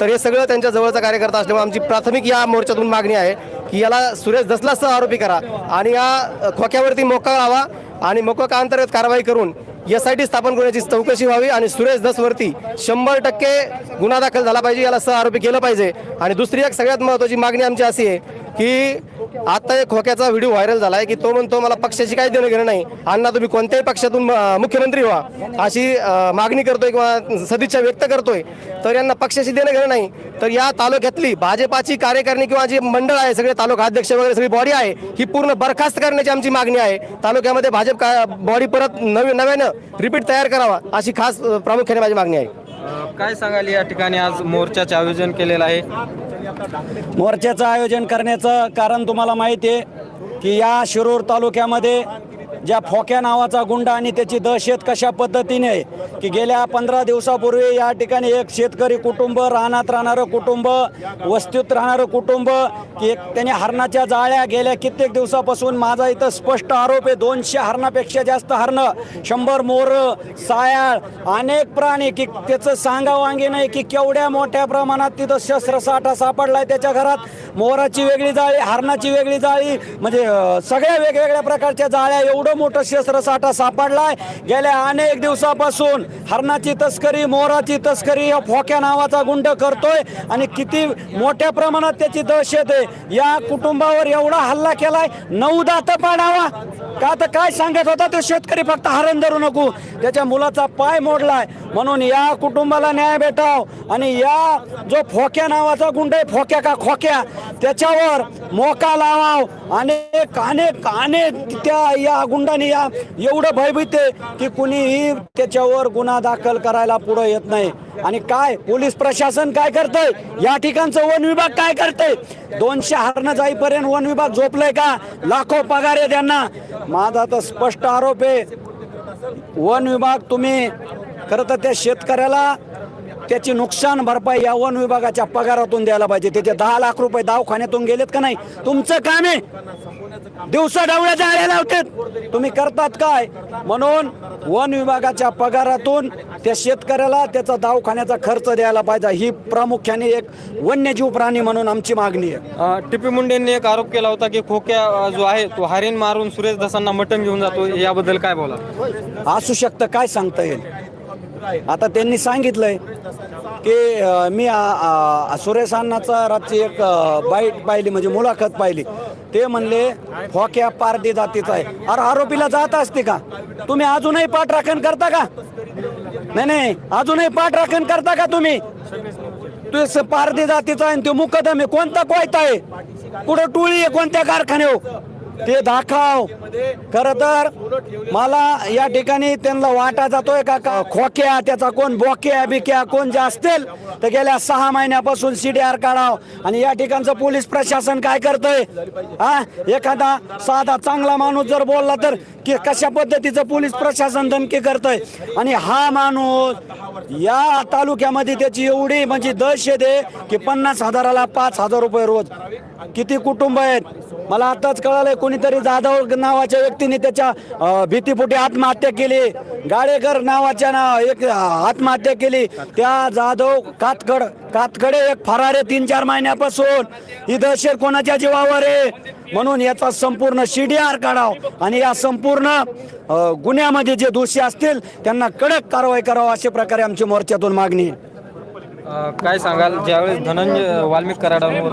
तर हे सगळं त्यांच्या जवळचा कार्यकर्ता असल्यामुळे आमची प्राथमिक या मोर्चातून मागणी आहे की याला सुरेश दसलासह आरोपी करा आणि या खोक्यावरती मोका लावा आणि मोका अंतर्गत कारवाई करून एस आय टी स्थापन करण्याची चौकशी व्हावी आणि सुरेश दसवरती शंभर टक्के गुन्हा दाखल झाला पाहिजे याला सह आरोपी केलं पाहिजे. आणि दुसरी एक सगळ्यात महत्त्वाची मागणी आमची अशी आहे की आता एक खोक्याचा व्हिडिओ व्हायरल झाला आहे की तो म्हणतो मला पक्षाची काही देणं घेणं नाही. अण्णा तुम्ही कोणत्याही पक्षातून मुख्यमंत्री व्हा. अशी मागणी करतोय किंवा सदिच्छा व्यक्त करतोय. तर यांना पक्षाशी देणं घेणं नाही. तर या तालुक्यातली भाजपाची कार्यकारिणी किंवा जी मंडळ आहे सगळे तालुका अध्यक्ष वगैरे सगळी बॉडी आहे ही पूर्ण बरखास्त करण्याची आमची मागणी आहे. तालुक्यामध्ये भाजप बॉडी परत नवी नव्यानं रिपीट तयार करावा अशी खास प्रामुख्याने माझी मागणी आहे. काय सांगाल या ठिकाणी? आज मोर्चाचे आयोजन केलेलं आहे. मोर्चाचं आयोजन करण्याचं कारण तुम्हाला माहिती आहे की या शिरूर तालुक्यामध्ये ज्या फोक्या नावाचा गुंड आणि त्याची दहशत कशा पद्धतीने की गेल्या पंधरा दिवसापूर्वी या ठिकाणी एक शेतकरी कुटुंब रानात राहणारं कुटुंब वस्तीत राहणारं कुटुंब की एक त्याने हरणाच्या जाळ्या गेल्या कित्येक दिवसापासून. माझा इथं स्पष्ट आरोप आहे दोनशे हरणापेक्षा जास्त हरणं शंभर मोर सायाळ अनेक प्राणी की त्याचं सांगावांगी नाही की केवढ्या मोठ्या प्रमाणात तिथं शस्त्रसाठा सापडलाय त्याच्या घरात. मोराची वेगळी जाळी हरणाची वेगळी जाळी म्हणजे सगळ्या वेगवेगळ्या प्रकारच्या जाळ्या एवढं मोठं शस्त्रसाठा सापडलाय. गेल्या अनेक दिवसापासून हरणाची तस्करी मोराची तस्करी या फोक्या नावाचा गुंड करतोय आणि किती मोठ्या प्रमाणात त्याची दहशत आहे. या कुटुंबावर एवढा हल्ला केलाय नऊ दात पाडावा. का तर काय सांगत होता तो शेतकरी फक्त हरण धरू नको. त्याच्या मुलाचा पाय मोडलाय. म्हणून या कुटुंबाला न्याय भेटाव आणि या जो फोक्या नावाचा गुंड आहे फोक्या का खोक्या त्याच्यावर मोका लावाव. अनेक अनेक अनेक त्या या गुंडाने या एवढं भयभीत आहे की कुणीही त्याच्यावर गुन्हा दाखल करायला पुढं येत नाही. आणि काय? पोलीस प्रशासन काय करतंय? या ठिकाणचं वन विभाग काय करतंय? दोनशे हरणं जाईपर्यंत वन विभाग झोपलंय का? लाखो पगार आहे त्यांना. माझा तर स्पष्ट आरोप आहे. वन विभाग तुम्ही खरं तर त्या शेतकऱ्याला त्याची नुकसान भरपाई या वन विभागाच्या पगारातून द्यायला पाहिजे. त्याचे दहा लाख रुपये दवाखान्यातून गेलेत का नाही? तुमचं काम आहे. दिवसा डावळ्या जाळ्या लावतात. तुम्ही करतात काय? म्हणून वन विभागाच्या पगारातून त्या शेतकऱ्याला त्याचा दवाखान्याचा खर्च द्यायला पाहिजे. ही प्रामुख्याने एक वन्यजीव प्राणी म्हणून आमची मागणी आहे. टिपी मुंडेंनी एक आरोप केला होता की खोक्या जो आहे तो हरिण मारून सुरेश दसांना मटण घेऊन जातो. याबद्दल काय बोला? असू शकतं काय सांगता येईल? आता त्यांनी सांगितलंय की मी सुरेश अण्णाचा रातची एक बाईट पाहिली म्हणजे मुलाखत पाहिली. ते म्हणले फोक्या पारदी जातीचा आहे. अरे आरोपीला जात असते का? तुम्ही अजूनही पाठराखण करता का? नाही नाही अजूनही पाठराखण करता का तुम्ही? तू पारधी जातीचा आहे आणि तो मुकदम आहे. कोणता कोयता आहे? कुठं टोळी आहे कोणत्या कारखान्यावर? ते दाखव. खर तर मला या ठिकाणी त्यांना वाटा जातोय का? का खोक्या त्याचा कोण बोक्या बिक्या कोण जे असतील तर गेल्या सहा महिन्यापासून सीडीआर काढाव. आणि या ठिकाणचं पोलीस प्रशासन काय करतंय? हा? एखादा साधा चांगला माणूस जर बोलला तर की कशा पद्धतीचं पोलीस प्रशासन धमकी करतंय? आणि हा माणूस या तालुक्यामध्ये त्याची एवढी म्हणजे दहशत आहे की पन्नास हजाराला पाच हजार रुपये रोज. किती कुटुंब आहेत? मला आताच कळालंय कोणीतरी जाधव नावाच्या व्यक्तीने त्याच्या भीतीपोटी आत्महत्या केली. गाडेकर नावाच्या ना एक आत्महत्या केली. त्या जाधव कातकड कातकडे एक फरार आहे तीन चार महिन्यापासून. ही दहशत कोणाच्या जीवावर आहे? म्हणून याचा संपूर्ण सीडीआर काढाव आणि या संपूर्ण गुन्ह्यामध्ये जे दोषी असतील त्यांना कडक कारवाई करावं अशा प्रकारे आमची मोर्चातून मागणी आहे. काय सांगाल? ज्यावेळेस धनंजय वाल्मिक कराडांवर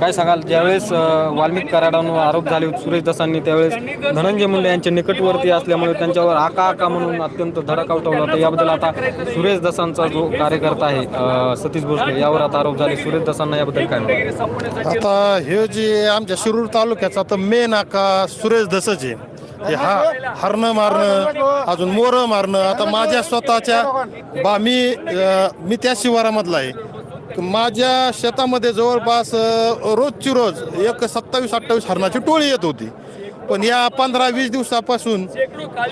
काय सांगाल? ज्यावेळेस वाल्मिक कराडांवर आरोप झाले सुरेश दसांनी त्यावेळेस धनंजय मुंडे यांच्या निकटवर्ती असल्यामुळे त्यांच्यावर आका आका म्हणून अत्यंत धडक उठवला होता. याबद्दल आता सुरेश दसांचा जो कार्यकर्ता आहे सतीश भोसले यावर आता आरोप झाले. सुरेश दसांना याबद्दल काय आता हे जे आमच्या शिरूर तालुक्याचा तर मेन आका सुरेश दसच आहे. हे हा हरणं मारणं अजून मोरं मारणं. आता माझ्या स्वतःच्या बा मी मी त्या शिवारामधला आहे. माझ्या शेतामध्ये जवळपास रोजची रोज एक सत्तावीस अठ्ठावीस हरणाची टोळी येत होती. पण या पंधरा वीस दिवसापासून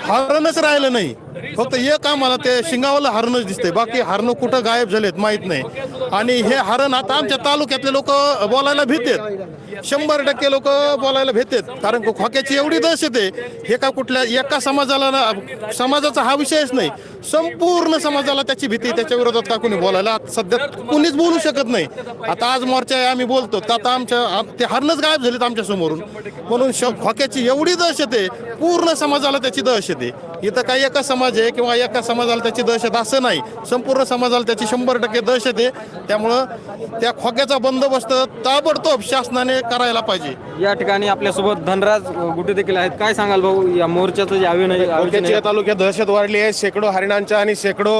हरणच राहिलं नाही. फक्त एक आम्हाला ते शिंगावाला हरणच दिसतंय. बाकी हरणं कुठं गायब झालेत माहीत नाही. आणि हे हरण आता आमच्या तालुक्यातले लोक बोलायला भीतेत शंभर टक्के लोक बोलायला भीतेत कारण खोक्याची एवढी दहशत आहे हे का कुठल्या एका समाजाला ना समाजाचा हा विषयच नाही. संपूर्ण समाजाला त्याची भीती त्याच्या विरोधात का कुणी बोलायला? आता सध्या कुणीच बोलू शकत नाही. आता आज मोर्चा आहे आम्ही बोलतो. तर आता आमच्या ते हरणच गायब झालेत आमच्या समोरून. म्हणून खोक्याची एवढी दहशत आहे पूर्ण समाजाला त्याची दहशत आहे. इथं काही एका समाज आहे किंवा एका समाजाला त्याची दहशत असं नाही. संपूर्ण समाजाला त्याची शंभर टक्के दहशत आहे. त्यामुळं त्या खोक्याचा बंदोबस्त ताबडतोब शासनाने करायला पाहिजे. या ठिकाणी आपल्यासोबत धनराज गुटे देखील आहेत. काय सांगाल भाऊ या मोर्चाचं जे आयोजन आहे या तालुक्यात दहशत वाढली आहे. शेकडो हरिणांच्या आणि शेकडो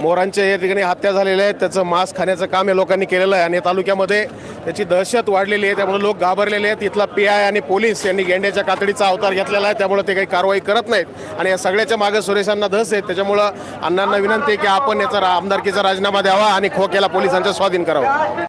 मोरांच्या या ठिकाणी हत्या झालेल्या आहेत. त्याचं मांस खाण्याचं काम या लोकांनी केलेलं आहे. आणि या तालुक्यामध्ये त्याची दहशत वाढलेली आहे. त्यामुळे लोक घाबरलेले आहेत. इथला पी आय आणि पोलीस यांनी गेंड्याच्या कातडीचा अवतार घेतलेला आहे. त्यामुळे ते काही कारवाई करत नाहीत. आणि या सगळ्याच्या मागे सुरेशांना धस आहे. त्याच्यामुळं अण्णांना विनंती आहे की आपण याचा आमदारकीचा राजीनामा द्यावा आणि खोक्याला पोलिसांच्या स्वाधीन करावा.